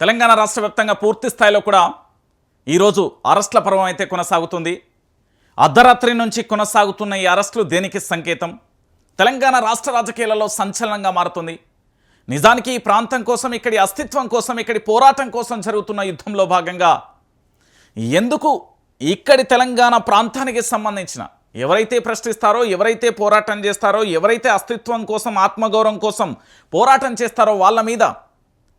తెలంగాణ రాష్ట్ర వ్యాప్తంగా పూర్తి స్థాయిలో కూడా ఈరోజు అరెస్టుల పర్వం అయితే కొనసాగుతుంది. అర్ధరాత్రి నుంచి కొనసాగుతున్న ఈ అరెస్టులు దేనికి సంకేతం? తెలంగాణ రాష్ట్ర రాజకీయాలలో సంచలనంగా మారుతుంది. నిజానికి ఈ ప్రాంతం కోసం ఇక్కడి అస్తిత్వం కోసం ఇక్కడి పోరాటం కోసం జరుగుతున్న యుద్ధంలో భాగంగా ఎందుకు ఇక్కడి తెలంగాణ ప్రాంతానికి సంబంధించిన ఎవరైతే ప్రశ్నిస్తారో ఎవరైతే పోరాటం చేస్తారో ఎవరైతే అస్తిత్వం కోసం ఆత్మగౌరవం కోసం పోరాటం చేస్తారో వాళ్ళ మీద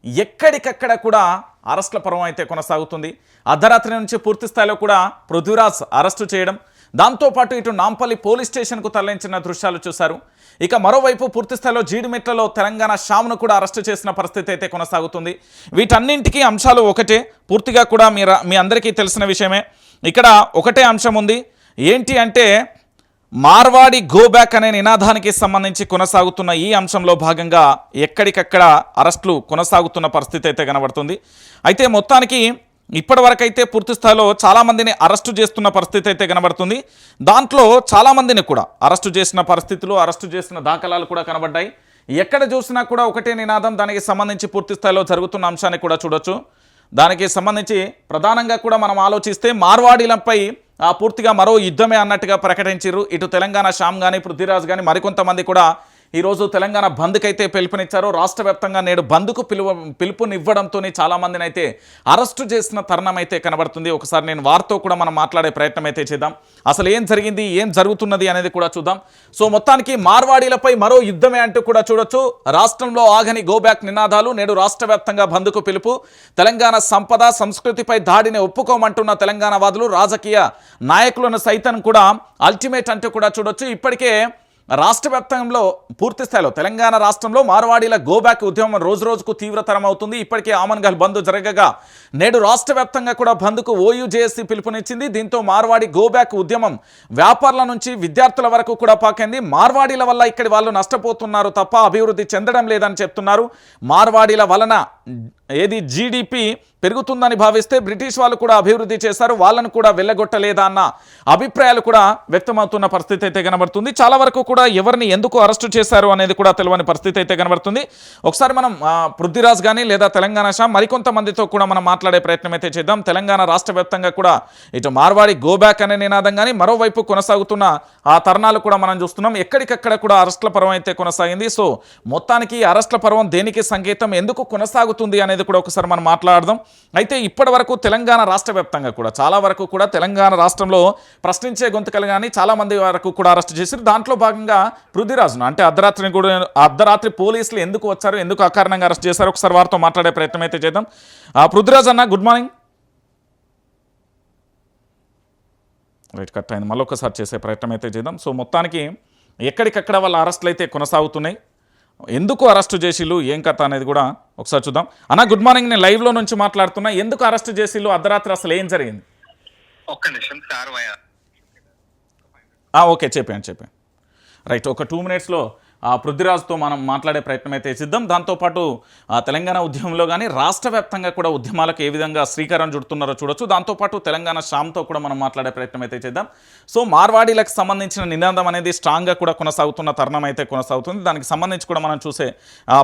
ఎక్కడికక్కడ కూడా అరెస్టుల పర్వం అయితే కొనసాగుతుంది. అర్ధరాత్రి నుంచి పూర్తి స్థాయిలో కూడా పృథ్వీరాజ్ అరెస్టు చేయడం దాంతోపాటు ఇటు నాంపల్లి పోలీస్ స్టేషన్కు తరలించిన దృశ్యాలు చూశారు. ఇక మరోవైపు పూర్తి స్థాయిలో జీడిమెట్లలో తెలంగాణ షామ్ను కూడా అరెస్టు చేసిన పరిస్థితి అయితే కొనసాగుతుంది. వీటన్నింటికీ అంశాలు ఒకటే పూర్తిగా కూడా మీరు మీ అందరికీ తెలిసిన విషయమే. ఇక్కడ ఒకటే అంశం ఉంది. ఏంటి అంటే మార్వాడి గోబ్యాక్ అనే నినాదానికి సంబంధించి కొనసాగుతున్న ఈ అంశంలో భాగంగా ఎక్కడికక్కడ అరెస్టులు కొనసాగుతున్న పరిస్థితి అయితే కనబడుతుంది. అయితే మొత్తానికి ఇప్పటివరకైతే పూర్తి స్థాయిలో చాలామందిని అరెస్టు చేస్తున్న పరిస్థితి అయితే కనబడుతుంది. దాంట్లో చాలామందిని కూడా అరెస్టు చేసిన పరిస్థితులు అరెస్టు చేసిన దాఖలాలు కూడా కనబడ్డాయి. ఎక్కడ చూసినా కూడా ఒకటే నినాదం దానికి సంబంధించి పూర్తి స్థాయిలో జరుగుతున్న అంశాన్ని కూడా చూడొచ్చు. దానికి సంబంధించి ప్రధానంగా కూడా మనం ఆలోచిస్తే మార్వాడీలపై ఆ, పూర్తిగా మరో యుద్ధమే అన్నట్టుగా ప్రకటించారు ఇటు తెలంగాణ శ్యామ్ కానీ పృథ్వీరాజ్ కానీ మరికొంతమంది కూడా ఈరోజు తెలంగాణ బంద్కి అయితే పిలుపునిచ్చారు. రాష్ట్ర వ్యాప్తంగా నేడు బంద్కు పిలువ పిలుపునివ్వడంతో చాలామందిని అయితే అరెస్టు చేసిన తరుణం అయితే కనబడుతుంది. ఒకసారి నేను వారితో కూడా మనం మాట్లాడే ప్రయత్నం అయితే చేద్దాం. అసలు ఏం జరిగింది ఏం జరుగుతున్నది అనేది కూడా చూద్దాం. సో మొత్తానికి మార్వాడీలపై మరో యుద్ధమే అంటూ కూడా చూడొచ్చు. రాష్ట్రంలో ఆగని గోబ్యాక్ నినాదాలు నేడు రాష్ట్ర వ్యాప్తంగా బంద్కు పిలుపు. తెలంగాణ సంపద సంస్కృతిపై దాడిని ఒప్పుకోమంటున్న తెలంగాణ వాదులు రాజకీయ నాయకులను సైతం కూడా అల్టిమేట్ అంటూ కూడా చూడొచ్చు. ఇప్పటికే రాష్ట్ర వ్యాప్తంలో పూర్తి స్థాయిలో తెలంగాణ రాష్ట్రంలో మార్వాడీల గోబ్యాక్ ఉద్యమం రోజు రోజుకు తీవ్రతరం అవుతుంది ఇప్పటికే ఆమన్గల్ బంద్ జరగగా నేడు రాష్ట్ర వ్యాప్తంగా కూడా బంద్కు ఓయూ పిలుపునిచ్చింది. దీంతో మార్వాడి గోబ్యాక్ ఉద్యమం వ్యాపారుల నుంచి విద్యార్థుల వరకు కూడా పాకింది. మార్వాడీల వల్ల ఇక్కడి వాళ్ళు నష్టపోతున్నారు తప్ప అభివృద్ధి చెందడం లేదని చెప్తున్నారు. మార్వాడీల వలన ఏది జీడిపి పెరుగుతుందని భావిస్తే బ్రిటిష్ వాళ్ళు కూడా అభివృద్ధి చేశారు వాళ్ళను కూడా వెళ్ళగొట్టలేదా అన్న అభిప్రాయాలు కూడా వ్యక్తమవుతున్న పరిస్థితి అయితే కనబడుతుంది. చాలా వరకు కూడా ఎవరిని ఎందుకు అరెస్టు చేశారు అనేది కూడా తెలియని పరిస్థితి అయితే కనబడుతుంది. ఒకసారి మనం పృథ్వీరాజ్ కానీ లేదా తెలంగాణ షా మరికొంతమందితో కూడా మనం మాట్లాడే ప్రయత్నం అయితే చేద్దాం. తెలంగాణ రాష్ట్ర వ్యాప్తంగా కూడా ఇటు మార్వాడి గోబ్యాక్ అనే నినాదం కానీ మరోవైపు కొనసాగుతున్న ఆ తరుణాలు కూడా మనం చూస్తున్నాం. ఎక్కడికక్కడ కూడా అరెస్టుల పర్వం అయితే కొనసాగింది. సో మొత్తానికి అరెస్టుల పర్వం దేనికి సంకేతం ఎందుకు కొనసాగుతుంది అనేది కూడా ఒకసారి మనం మాట్లాడదాం. అయితే ఇప్పటి వరకు తెలంగాణ రాష్ట్ర వ్యాప్తంగా కూడా చాలా వరకు కూడా తెలంగాణ రాష్ట్రంలో ప్రశ్నించే గొంతుకలు కానీ చాలా మంది వరకు కూడా అరెస్ట్ చేశారు దాంట్లో భాగంగా పృథ్వీరాజును అంటే అర్ధరాత్రిని కూడా అర్ధరాత్రి పోలీసులు ఎందుకు వచ్చారు ఎందుకు అకారణంగా అరెస్ట్ చేశారు ఒకసారి వారితో మాట్లాడే ప్రయత్నం అయితే చేద్దాం. ఆ, పృథ్వీరాజ్ అన్న గుడ్ మార్నింగ్. రైట్ కట్ అయింది. మళ్ళీ ఒకసారి చేసే ప్రయత్నం అయితే చేద్దాం. సో మొత్తానికి ఎక్కడికక్కడ వాళ్ళ అరెస్టులు అయితే కొనసాగుతున్నాయి? ఎందుకు అరెస్టు చేసిళ్ళు ఏం కథ అనేది కూడా ఒకసారి చూద్దాం. అన్న గుడ్ మార్నింగ్. నేను లైవ్లో నుంచి మాట్లాడుతున్నా. ఎందుకు అరెస్ట్ చేసిళ్ళు అర్ధరాత్రి అసలు ఏం జరిగింది? ఒక్క నిమిషం సార్ ఓకే చెప్పాను చెప్పాను. రైట్ ఒక టూ మినిట్స్లో పృథ్వీరాజ్తో మనం మాట్లాడే ప్రయత్నం అయితే చేద్దాం దాంతోపాటు తెలంగాణ ఉద్యమంలో కానీ రాష్ట్ర వ్యాప్తంగా కూడా ఉద్యమాలకు ఏ విధంగా శ్రీకారం చుడుతున్నారో చూడొచ్చు. దాంతోపాటు తెలంగాణ శ్యామ్తో కూడా మనం మాట్లాడే ప్రయత్నం అయితే చేద్దాం. సో మార్వాడీలకు సంబంధించిన నినాదం అనేది స్ట్రాంగ్గా కూడా కొనసాగుతున్న తరుణం అయితే కొనసాగుతుంది. దానికి సంబంధించి కూడా మనం చూసే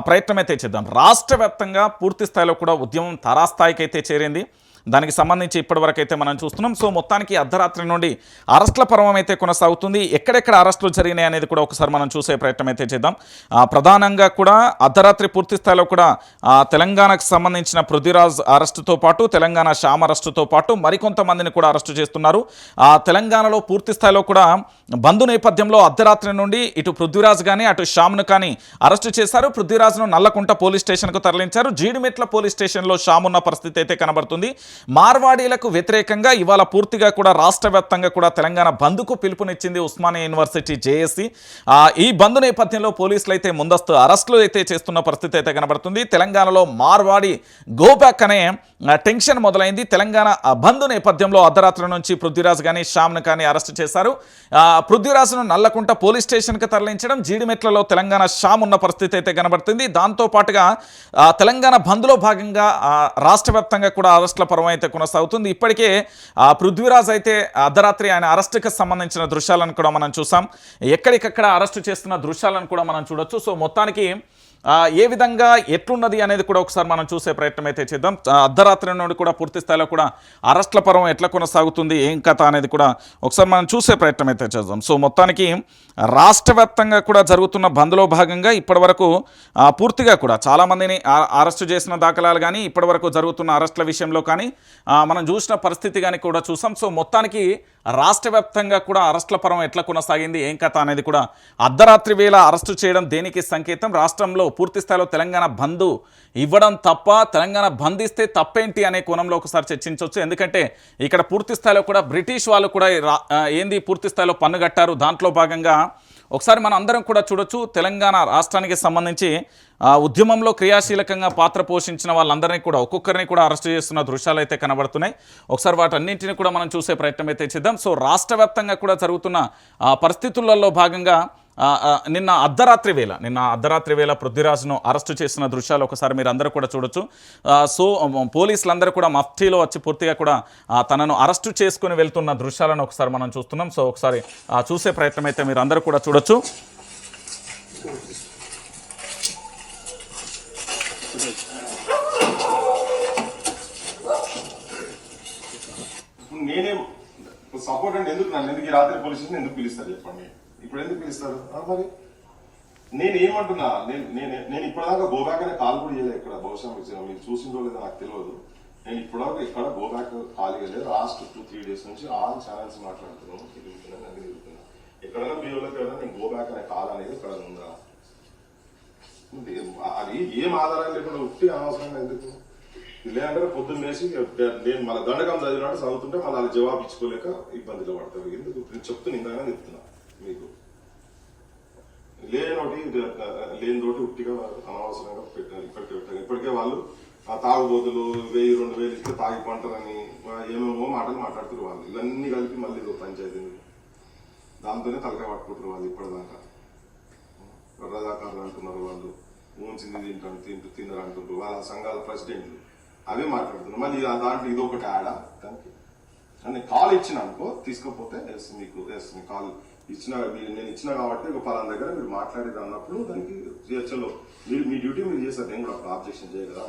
ప్రయత్నం అయితే చేద్దాం. రాష్ట్ర వ్యాప్తంగా పూర్తి స్థాయిలో కూడా ఉద్యమం తారాస్థాయికి అయితే చేరింది. దానికి సంబంధించి ఇప్పటివరకు అయితే మనం చూస్తున్నాం. సో మొత్తానికి అర్ధరాత్రి నుండి అరెస్టుల పర్వం అయితే కొనసాగుతుంది. ఎక్కడెక్కడ అరెస్టులు జరిగినాయి అనేది కూడా ఒకసారి మనం చూసే ప్రయత్నం అయితే చేద్దాం. ఆ, ప్రధానంగా కూడా అర్ధరాత్రి పూర్తి స్థాయిలో కూడా తెలంగాణకు సంబంధించిన పృథ్వీరాజ్ అరెస్టుతో పాటు తెలంగాణ శ్యామ్ అరెస్టుతో పాటు మరికొంతమందిని కూడా అరెస్టు చేస్తున్నారు. ఆ తెలంగాణలో పూర్తి స్థాయిలో కూడా బంధు నేపథ్యంలో అర్ధరాత్రి నుండి ఇటు పృథ్వీరాజ్ కానీ అటు శ్యామ్ను కానీ అరెస్టు చేశారు. పృథ్వీరాజ్ను నల్లకుంట పోలీస్ స్టేషన్కు తరలించారు. జీడిమెట్ల పోలీస్ స్టేషన్లో శ్యామ్ ఉన్న పరిస్థితి అయితే కనబడుతుంది. మార్వాడీలకు వ్యతిరేకంగా ఇవాళ పూర్తిగా కూడా రాష్ట్ర వ్యాప్తంగా కూడా తెలంగాణ బంద్కు పిలుపునిచ్చింది ఉస్మానియా యూనివర్సిటీ జేఏసీ. ఈ బంద్ నేపథ్యంలో పోలీసులు అయితే ముందస్తు అరెస్టులు అయితే చేస్తున్న పరిస్థితి అయితే కనబడుతుంది. తెలంగాణలో మార్వాడి గోబ్యాక్ అనే టెన్షన్ మొదలైంది. తెలంగాణ బంద్ నేపథ్యంలో అర్ధరాత్రి నుంచి పృథ్వీరాజ్ కానీ శ్యామ్ను కానీ అరెస్ట్ చేశారు. పృథ్వీరాజ్ను నల్లకుంట పోలీస్ స్టేషన్కి తరలించడం జీడిమెట్లలో తెలంగాణ శ్యామ్ ఉన్న పరిస్థితి అయితే కనబడుతుంది. దాంతో పాటుగా తెలంగాణ బంద్లో భాగంగా రాష్ట్ర వ్యాప్తంగా కూడా అరెస్టుల పర్వం అయితే కొనసాగుతుంది. ఇప్పటికే ఆ, పృథ్వీరాజ్ అయితే అర్ధరాత్రి ఆయన అరెస్టుకి సంబంధించిన దృశ్యాలను కూడా మనం చూసాం. ఎక్కడికక్కడ అరెస్టు చేస్తున్న దృశ్యాలను కూడా మనం చూడొచ్చు. సో మొత్తానికి ఏ విధంగా ఎట్లున్నది అనేది కూడా ఒకసారి మనం చూసే ప్రయత్నం అయితే చేద్దాం. అర్ధరాత్రి నుండి కూడా పూర్తి స్థాయిలో కూడా అరెస్ట్ల పరం ఎట్లా కొనసాగుతుంది ఏం కథ అనేది కూడా ఒకసారి మనం చూసే ప్రయత్నం అయితే చేద్దాం. సో మొత్తానికి రాష్ట్రవ్యాప్తంగా కూడా జరుగుతున్న బంద్లో భాగంగా ఇప్పటివరకు పూర్తిగా కూడా చాలామందిని అరెస్టు చేసిన దాఖలాలు కానీ ఇప్పటివరకు జరుగుతున్న అరెస్టుల విషయంలో కానీ మనం చూసిన పరిస్థితి కానీ కూడా చూసాం. సో మొత్తానికి రాష్ట్ర వ్యాప్తంగా కూడా అరెస్టుల పరం ఎట్లా కొనసాగింది ఏం కథ అనేది కూడా అర్ధరాత్రి వేళ అరెస్టు చేయడం దేనికి సంకేతం? రాష్ట్రంలో పూర్తి స్థాయిలో తెలంగాణ బంద్ ఇవ్వడం తప్ప తెలంగాణ బంద్ ఇస్తే తప్పేంటి అనే కోణంలో ఒకసారి చర్చించవచ్చు ఎందుకంటే ఇక్కడ పూర్తి స్థాయిలో కూడా బ్రిటిష్ వాళ్ళు కూడా ఏంది? పూర్తి స్థాయిలో పన్ను కట్టారు. దాంట్లో భాగంగా ఒకసారి మనం అందరం కూడా చూడొచ్చు తెలంగాణ రాష్ట్రానికి సంబంధించి ఉద్యమంలో క్రియాశీలకంగా పాత్ర పోషించిన వాళ్ళందరినీ కూడా ఒక్కొక్కరిని కూడా అరెస్ట్ చేస్తున్న దృశ్యాలు అయితే కనబడుతున్నాయి. ఒకసారి వాటన్నింటిని కూడా మనం చూసే ప్రయత్నం అయితే చేద్దాం. సో రాష్ట్ర కూడా జరుగుతున్న పరిస్థితులలో భాగంగా నిన్న అర్ధరాత్రి వేళ నిన్న అర్ధరాత్రి వేళ పృథ్వీరాజ్ను అరెస్టు చేసిన దృశ్యాలు ఒకసారి మీరు అందరూ కూడా చూడొచ్చు. సో పోలీసులందరూ కూడా మఫ్తీలో వచ్చి పూర్తిగా కూడా తనను అరెస్టు చేసుకుని వెళ్తున్న దృశ్యాలను ఒకసారి మనం చూస్తున్నాం. సో ఒకసారి చూసే ప్రయత్నం అయితే మీరు అందరూ కూడా చూడొచ్చు. నేనే సపోర్ట్ అంటే ఎందుకు నన్ను ఎందుకు రాత్రి పోలీస్ ఎందుకు పిలుస్తారు చెప్పండి? ఇప్పుడు ఎందుకు పిలుస్తారు? మరి? నేను ఏమంటున్నా? నేను నేను నేను ఇప్పటిదాకా గోబ్యాక్ అనే కాల్ కూడా చేయలేదు ఇక్కడ. బహుశా మీరు మీరు చూసిందో లేదో నాకు తెలియదు. నేను ఇప్పటిదాకా ఇక్కడ గోబ్యాక్ కాల్ చేయలేదు. లాస్ట్ టూ త్రీ డేస్ నుంచి ఆల్ ఛానల్స్ మాట్లాడుతున్నాను. తిరుగుతున్నాను అన్ని తిరుగుతున్నాను ఎక్కడైనా మీ వాళ్ళకి నేను గోబ్యాక్ అనే కాల్ అనేది ఇక్కడ ఉందా? అది ఏం ఆధారం లేకుండా ఉట్టి అనవసరంగా ఎందుకు? లేదంటే పొద్దున్న లేచి నేను మన దండకం చదివినట్టు చదువుతుంటే మళ్ళీ అది జవాబు ఇచ్చుకోలేక ఇబ్బందిలో పడతారు. ఎందుకు? నేను చెప్తున్నా ఇందాక చెప్తున్నా. మీకు. లేనోటి లేని తోటి ఉట్టిగా అనవసరంగా పెట్టారు ఇప్పటికే పెట్టారు. ఇప్పటికే వాళ్ళు ఆ తాగుబోతులు వెయ్యి రెండు వేలు ఇస్తే తాగి పంటలని ఏమేమో మాటలు మాట్లాడుతున్నారు వాళ్ళు. ఇవన్నీ కలిపి మళ్ళీ ఇదో పంచాయతీ దాంతోనే తలకాయ పట్టుకుంటారు వాళ్ళు ఇప్పటిదాకా. రజాకారులు అంటున్నారు వాళ్ళు. ఊంచింది తింటాను తింటూ తిన్నారు అంటున్నారు. వాళ్ళ సంఘాల ప్రెసిడెంట్లు అవే మాట్లాడుతున్నారు. మళ్ళీ దాంట్లో ఇది ఒకటి యాడా? దానికి అని కాల్ ఇచ్చిన అనుకో తీసుకోకపోతే ఎస్ మీకు ఎస్ మీ కాల్ ఇచ్చిన మీరు నేను ఇచ్చిన కాబట్టి ఒక పలానా దగ్గర మీరు మాట్లాడేది అన్నప్పుడు దానికి చలో మీరు మీ డ్యూటీ మీరు చేశారు. నేను కూడా అప్పుడు ఆబ్జెక్షన్ చేయగలరా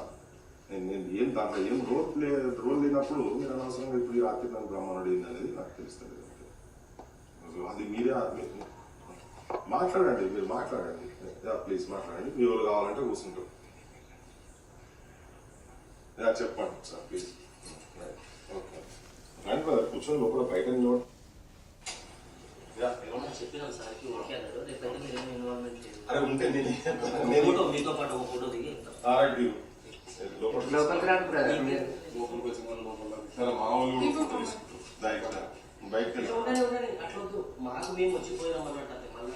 నేను నేను ఏం దాంట్లో ఏం రోల్ ప్లే రోల్ లేనప్పుడు మీరు అనవసరంగా ఇప్పుడు ఈ రాత్రి నన్ను బ్రహ్మణుడు ఏంది అనేది నాకు తెలుస్తుంది. సో అది మీరే మాట్లాడండి మీరు మాట్లాడండి. ప్లీజ్ మాట్లాడండి. మీ వాళ్ళు కావాలంటే కూర్చుంటారు. యా, చెప్పండి సార్ ప్లీజ్ brother, కూర్చొని లోపల బయట నిలబడి యా, నిలబడండి. చెప్పినాం సార్కి ఓకే అన్నాడు రేపైతే మీరు ఇన్వాల్వ్మెంట్ అరే ఉంటే నేను నేను ఫోటో మీతో పాటు ఒక ఫోటో దిగి. లోపల లోపలికి రాడు బ్రదర్ మీరు. అట్లా వద్దు. మాకు మేము వచ్చిపోయినాం అన్నట్టు. మళ్ళీ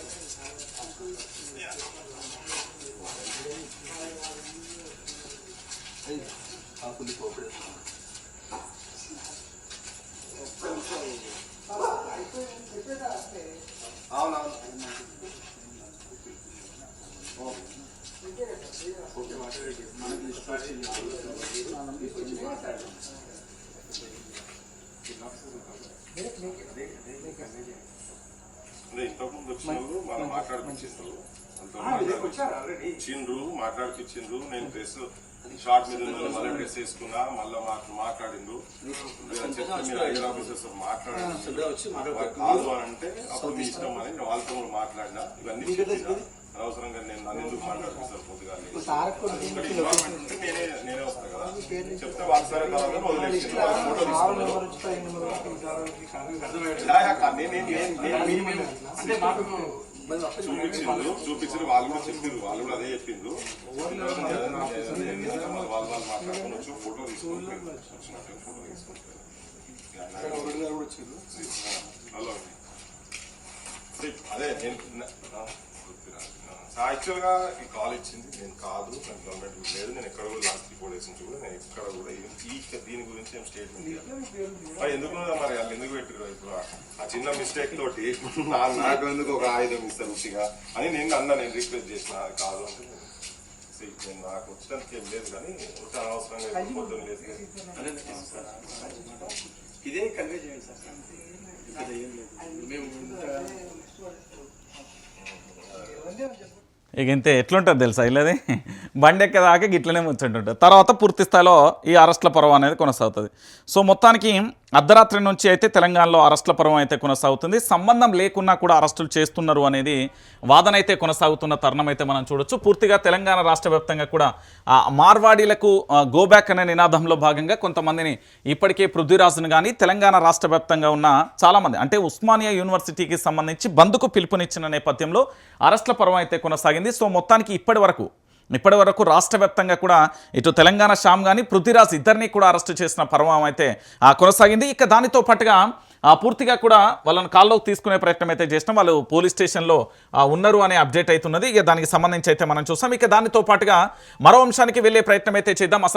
ఈ వీడియో అదే ఇంతకుముందు వచ్చిండ్రు మనం మాట్లాడిపించిండ్రు ఇచ్చిండ్రు మాట్లాడిపించిండ్రు నేను డ్రెస్ షార్ట్ మీద మళ్ళీ డ్రెస్ వేసుకున్నా మళ్ళీ ఆఫీసర్స్ మాట్లాడండి. కాదు అని అంటే అప్పుడు మీ ఇష్టం అని వాళ్ళతో కూడా మాట్లాడినా. ఇవన్నీ అనవసరంగా నేను నన్ను ఎందుకు మాట్లాడిపిస్తారు పొద్దుగా ఇక్కడ ఇన్వాల్వ్మెంట్ ఉంటే నేనే నేనే వస్తాను కదా. చెప్తే వాళ్ళు సరే వదిలేసి ఫోటో చూపించిండ్రు చూపించారు వాళ్ళు కూడా చెప్పిండ్రు వాళ్ళు కూడా అదే చెప్పిండ్రు వాళ్ళు వాళ్ళు మాట్లాడుకుని వచ్చి ఫోటో తీసుకుని వచ్చినట్టు ఫోటో తీసుకుంటారు. హలో అదే నేను యాక్చువల్గా ఈ కాల్ ఇచ్చింది. నేను కాదు నాకు గవర్నమెంట్ లేదు. నేను ఎక్కడ కూడా లాస్ట్ రిపోర్ట్ వేసిన కూడా నేను ఎక్కడ కూడా ఈ దీని గురించి ఏం స్టేట్మెంట్ ఎందుకు మరి వాళ్ళు ఎందుకు పెట్టారు ఇప్పుడు? ఆ- చిన్న మిస్టేక్ తోటి నా- నాకు ఎందుకు ఒక ఆయుధం ఇస్తారు ఉచిగా అని నేను అన్న నేను రిక్వెస్ట్ చేసిన అది కాదు అంటే నేను నాకు వచ్చినందుకు ఏం లేదు కానీ వచ్చి అనవసరంగా పొద్దున్న లేసి ఇదే కన్వే చేయండి సార్. లేదు. మేము ఇక ఇంతే ఎట్లుంటుంది తెలుసా ఇల్లది బండి ఎక్కేదాకా గిట్లనే ముచ్చంటుంటుంది తర్వాత పూర్తి స్థాయిలో ఈ అరెస్ట్ల పర్వం అనేది కొనసాగుతుంది. సో మొత్తానికి అర్ధరాత్రి నుంచి అయితే తెలంగాణలో అరెస్ట్ల పర్వం అయితే కొనసాగుతుంది. సంబంధం లేకున్నా కూడా అరెస్టులు చేస్తున్నారు అనేది వాదన అయితే కొనసాగుతున్న తరుణం అయితే మనం చూడొచ్చు. పూర్తిగా తెలంగాణ రాష్ట్ర వ్యాప్తంగా కూడా మార్వాడీలకు గోబ్యాక్ అనే నినాదంలో భాగంగా కొంతమందిని ఇప్పటికే పృథ్వీరాజును కానీ తెలంగాణ రాష్ట్ర వ్యాప్తంగా ఉన్న చాలామంది అంటే ఉస్మానియా యూనివర్సిటీకి సంబంధించి బంద్కు పిలుపునిచ్చిన నేపథ్యంలో అరెస్ట్ల పర్వం అయితే కొనసాగింది. సో మొత్తానికి ఇప్పటి వరకు ఇప్పటి వరకు రాష్ట్ర వ్యాప్తంగా కూడా ఇటు తెలంగాణ శ్యామ్ కానీ పృథ్వీరాజ్ ఇద్దరిని కూడా అరెస్ట్ చేసిన పర్వం అయితే ఆ, కొనసాగింది. ఇక దానితో పాటుగా ఆ, పూర్తిగా కూడా వాళ్ళని కాల్లోకి తీసుకునే ప్రయత్నం అయితే చేసినాం. వాళ్ళు పోలీస్ స్టేషన్లో ఉన్నారు అనే అప్డేట్ అవుతున్నది ఇక దానికి సంబంధించి అయితే మనం చూస్తాం ఇక దానితో పాటుగా మరో అంశానికి వెళ్ళే ప్రయత్నం అయితే చేద్దాం. అసలు